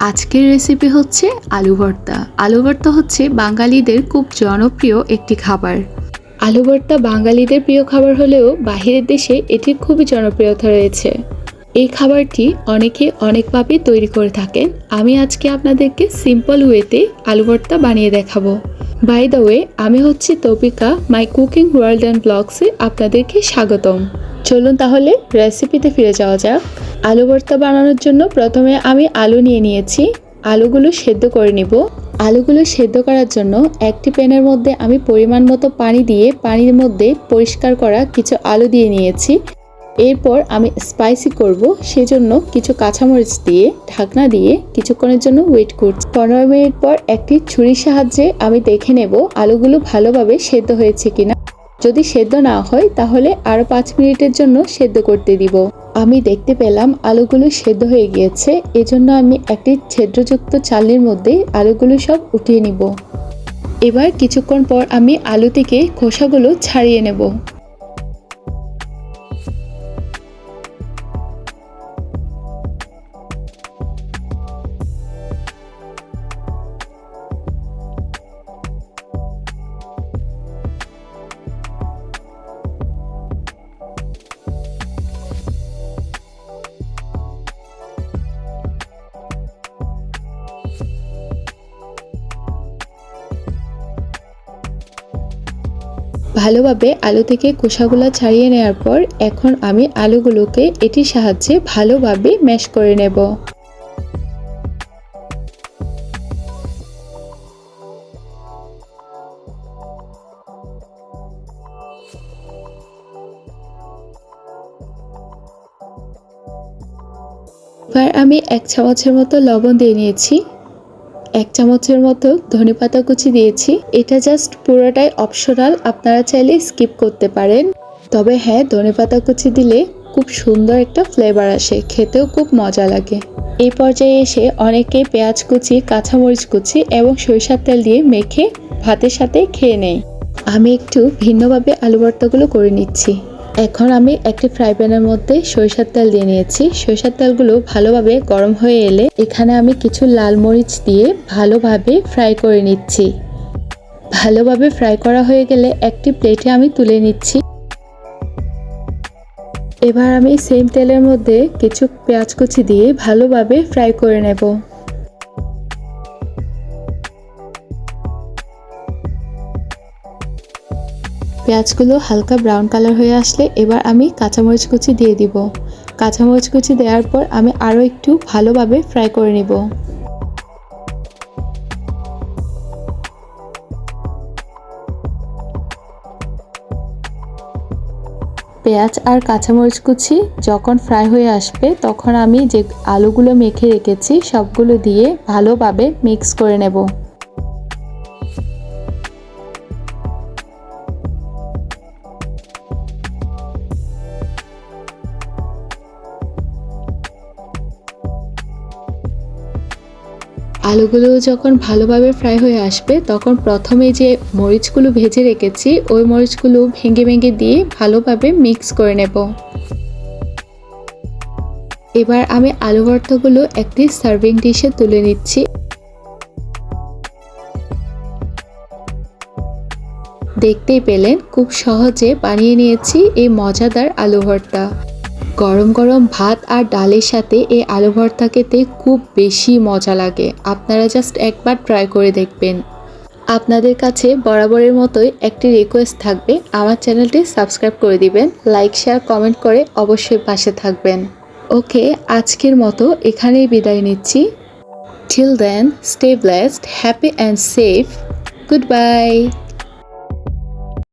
আজকের রেসিপি হচ্ছে আলু ভর্তা। আলু ভর্তা হচ্ছে বাঙালিদের খুব জনপ্রিয় একটি খাবার। আলু ভর্তা বাঙালিদের প্রিয় খাবার হলেও বাহিরের দেশে এটির খুবই জনপ্রিয়তা রয়েছে। এই খাবারটি অনেকে অনেকভাবে তৈরি করে থাকেন। আমি আজকে আপনাদেরকে সিম্পল ওয়েতে আলু ভর্তা বানিয়ে দেখাবো। বাই দ্য ওয়ে আমি হচ্ছি Taufika my cooking world and ব্লগসে আপনাদেরকে স্বাগতম। চলুন তাহলে রেসিপিতে ফিরে যাওয়া যাক। আলু ভর্তা বানানোর জন্য প্রথমে আমি আলু নিয়ে নিয়েছি। আলুগুলো সেদ্ধ করে নিব। আলুগুলো সেদ্ধ করার জন্য একটি প্যানের মধ্যে আমি পরিমাণ মতো পানি দিয়ে পানির মধ্যে পরিষ্কার করা কিছু আলু দিয়ে নিয়েছি। এরপর আমি স্পাইসি করব, সেজন্য কিছু কাঁচামরিচ দিয়ে, ঢাকনা দিয়ে কিছুক্ষণের জন্য ওয়েট করছি। পনেরো মিনিট পর একটি ছুরির সাহায্যে আমি দেখে নেব আলুগুলো ভালোভাবে সেদ্ধ হয়েছে কিনা। যদি সেদ্ধ না হয়, তাহলে আরও পাঁচ মিনিটের জন্য সেদ্ধ করতে দিব। আমি দেখতে পেলাম আলুগুলো সেদ্ধ হয়ে গিয়েছে, এজন্য আমি একটি ছেদ্রযুক্ত চালের মধ্যে আলুগুলো সব উঠিয়ে নিব। এবার কিছুক্ষণ পর আমি আলু থেকে খোসাগুলো ছাড়িয়ে নেব। ভালোভাবে আলু থেকে খোসাগুলো ছাড়িয়ে নেওয়ার পর এখন আমি আলুগুলোকে এটির সাহায্যে ভালোভাবে ম্যাশ করে নেব। এবার আমি এক চামচের মতো লবণ দিয়ে নিয়েছি। এক চামচের মতো ধনে পাতা কুচি দিয়েছি। এটা জাস্ট পুরোটাই অপশনাল আপনারা চাইলে স্কিপ করতে পারেন। তবে হ্যাঁ ধনে পাতা কুচি দিলে খুব সুন্দর একটা ফ্লেভার আসে, খেতেও খুব মজা লাগে। এই পর্যায়ে এসে অনেকে পেঁয়াজ কুচি, কাঁচামরিচ কুচি এবং সরিষার তেল দিয়ে মেখে ভাতের সাথে খেয়ে নেয়। আমি একটু ভিন্নভাবে আলু ভর্তাগুলো করে নিচ্ছি। এখন আমি একটি ফ্রাই প্যানের মধ্যে সরিষার তেল দিয়ে নিয়েছি। সরিষার তেলগুলো ভালোভাবে গরম হয়ে এলে এখানে আমি কিছু লাল মরিচ দিয়ে ভালোভাবে ফ্রাই করে নিচ্ছি। ভালোভাবে ফ্রাই করা হয়ে গেলে একটি প্লেটে আমি তুলে নিচ্ছি। এবার আমি সেম তেলের মধ্যে কিছু পেঁয়াজ কুচি দিয়ে ভালোভাবে ফ্রাই করে নেব। পেঁয়াজগুলো হালকা ব্রাউন কালার হয়ে আসলে এবার আমি কাঁচামরিচ কুচি দিয়ে দিব। কাঁচামরিচ কুচি দেওয়ার পর আমি আরও একটু ভালোভাবে ফ্রাই করে নিব। পেঁয়াজ আর কাঁচামরিচ কুচি যখন ফ্রাই হয়ে আসবে, তখন আমি যে আলুগুলো মেখে রেখেছি, সবগুলো দিয়ে ভালোভাবে মিক্স করে নেব। আলুগুলো যখন ভালোভাবে ফ্রাই হয়ে আসবে, তখন প্রথমে যে মরিচগুলো ভেজে রেখেছি, ওই মরিচগুলো ভেঙে ভেঙে দিয়ে ভালোভাবে মিক্স করে নেব। এবার আমি আলু ভর্তাগুলো একটি সার্ভিং ডিশে তুলে নিচ্ছি। দেখতেই পেলেন, খুব সহজে বানিয়ে নিয়েছি এই মজাদার আলু ভর্তা। গরম গরম ভাত আর ডালের সাথে এই আলু ভর্তা খেতে খুব বেশি মজা লাগে। আপনারা জাস্ট একবার ট্রাই করে দেখবেন। আপনাদের কাছে বরাবরের মতোই একটি রিকোয়েস্ট থাকবে। আমার চ্যানেলটি সাবস্ক্রাইব করে দিবেন লাইক শেয়ার কমেন্ট করে অবশ্যই পাশে থাকবেন। ওকে, আজকের মতো এখানেই বিদায় নিচ্ছি। Till then stay blessed happy and safe good bye